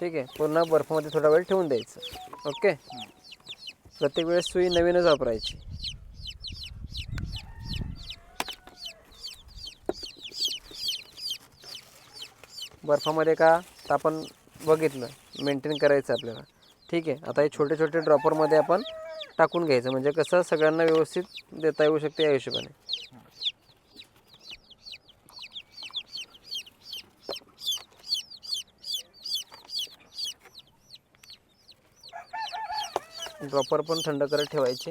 ठीक आहे. पूर्ण बर्फामध्ये थोडा वेळ ठेवून द्यायचं. ओके? प्रत्येक वेळेस सुई नवीनच वापरायची. बर्फामध्ये का? तर आपण बघितलं. मेंटेन करायचं आपल्याला. ठीक आहे. आता हे छोटे छोटे ड्रॉपरमध्ये आपण टाकून घ्यायचं. म्हणजे कसं सगळ्यांना व्यवस्थित देता येऊ शकते या हिशोबाने. ड्रॉपर पण थंड करत ठेवायचे.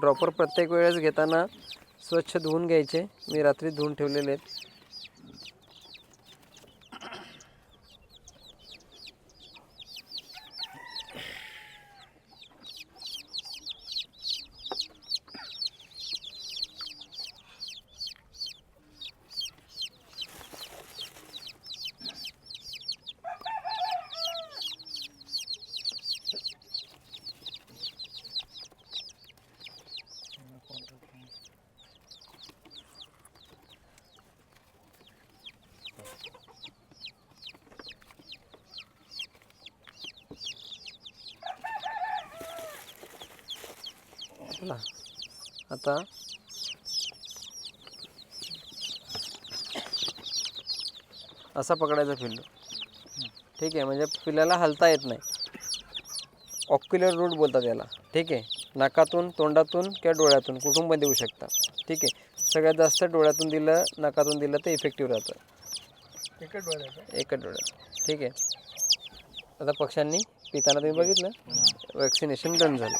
ड्रॉपर प्रत्येक वेळेस घेताना स्वच्छ धुवून घ्यायचे. मी रात्री धुवून ठेवलेले आहेत. चला. आता असा पकडायचा पिल्लू ठीक आहे म्हणजे पिल्लाला हलता येत नाही. ऑक्युलर रूट बोलतात याला. ठीक आहे नाकातून तोंडातून किंवा डोळ्यातून कुठून पण देऊ शकता. ठीक आहे सगळ्यात जास्त डोळ्यातून दिलं नाकातून दिलं तर इफेक्टिव्ह राहतं. एकच डोळ्याचं एकच ठीक आहे. आता पक्ष्यांनी पिताना तुम्ही बघितलं? वॅक्सिनेशन डन झालं.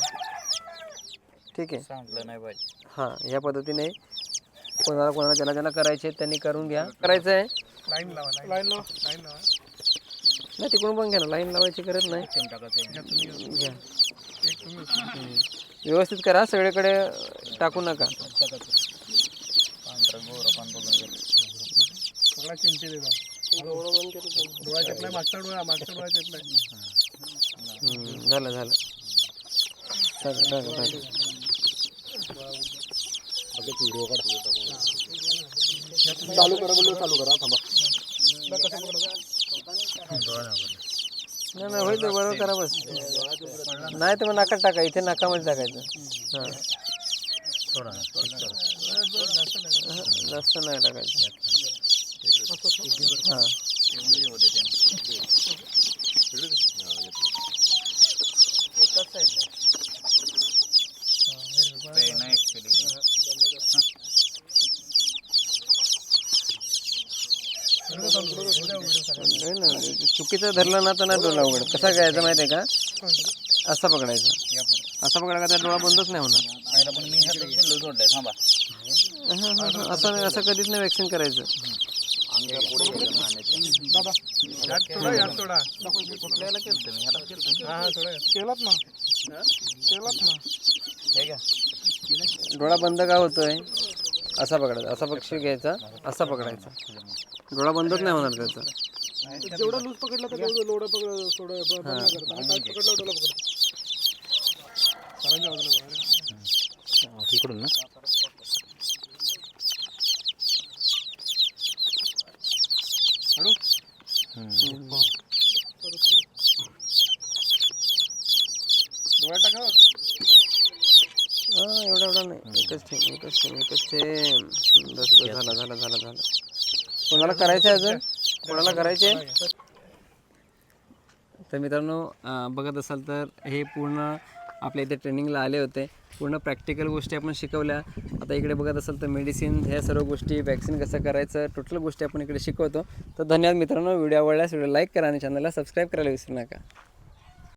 ठीक आहे. सांगलं नाही पाहिजे. हां ह्या पद्धतीने कोणाला कोणाला ज्याला ज्याला करायचे आहेत त्यांनी करून घ्या. करायचं आहे? लाईन लावा लाईन लावा. लाईन लावा. नाही तिकडून पण घ्या ना. लाईन लावायची गरज नाही. घ्या. व्यवस्थित करा. सगळीकडे टाकू नका. सगळा चिमटी देतात. डोळा मागचा डोळा मागचा डोळा झालं झालं झालं झालं झालं चालू करा बोललो चालू करा थांबा नाही नाही होईल बरोबर करा बस नाही तर मग नाकात टाका इथे नाकामध्ये टाकायचं हां जास्त नाही टाकायचं हां. एकाच साईडला नाही ना चुकीचं धरलं ना तर नाही डोळा उघड कसा घ्यायचा माहिती आहे का? असा पकडायचा. असा पकडा का त्या डोळा बंदच नाही होणार. असं नाही असं कधीच नाही वॅक्सिन करायचं. दादा यात थोडा यात थोडा कुठल्याला केलं मी ह्याला केलं हा हा थोडा केलात ना केलात ना हे घ्या डोळा बंद का होतोय? असा पकडायचा असा पक्षी घ्यायचा असा पकडायचा. डोळा बंदच नाही होणार त्याचा. जेवढं लूज पकडलं तर तेवढं लोड पकड सोड पकडलं बघा रे. इकडून ना. एकच ठेव एकच ठेव एकच ठेव बस बस झाला झाला झाला झाला. कोणाला करायचं आहे अजून? कोणाला करायचे आहे? तर मित्रांनो अं, बघत असाल तर हे पूर्ण आपल्या इथे ट्रेनिंगला आले होते. पूर्ण प्रॅक्टिकल गोष्टी आपण शिकवल्या. आता इकडे बघत असाल तर मेडिसिन ह्या सर्व गोष्टी वॅक्सिन कसं करायचं टोटल गोष्टी आपण इकडे शिकवतो. तर धन्यवाद मित्रांनो व्हिडिओ आवडल्यास व्हिडिओ लाईक करा आणि चॅनलला सबस्क्राईब करायला विसरू नका.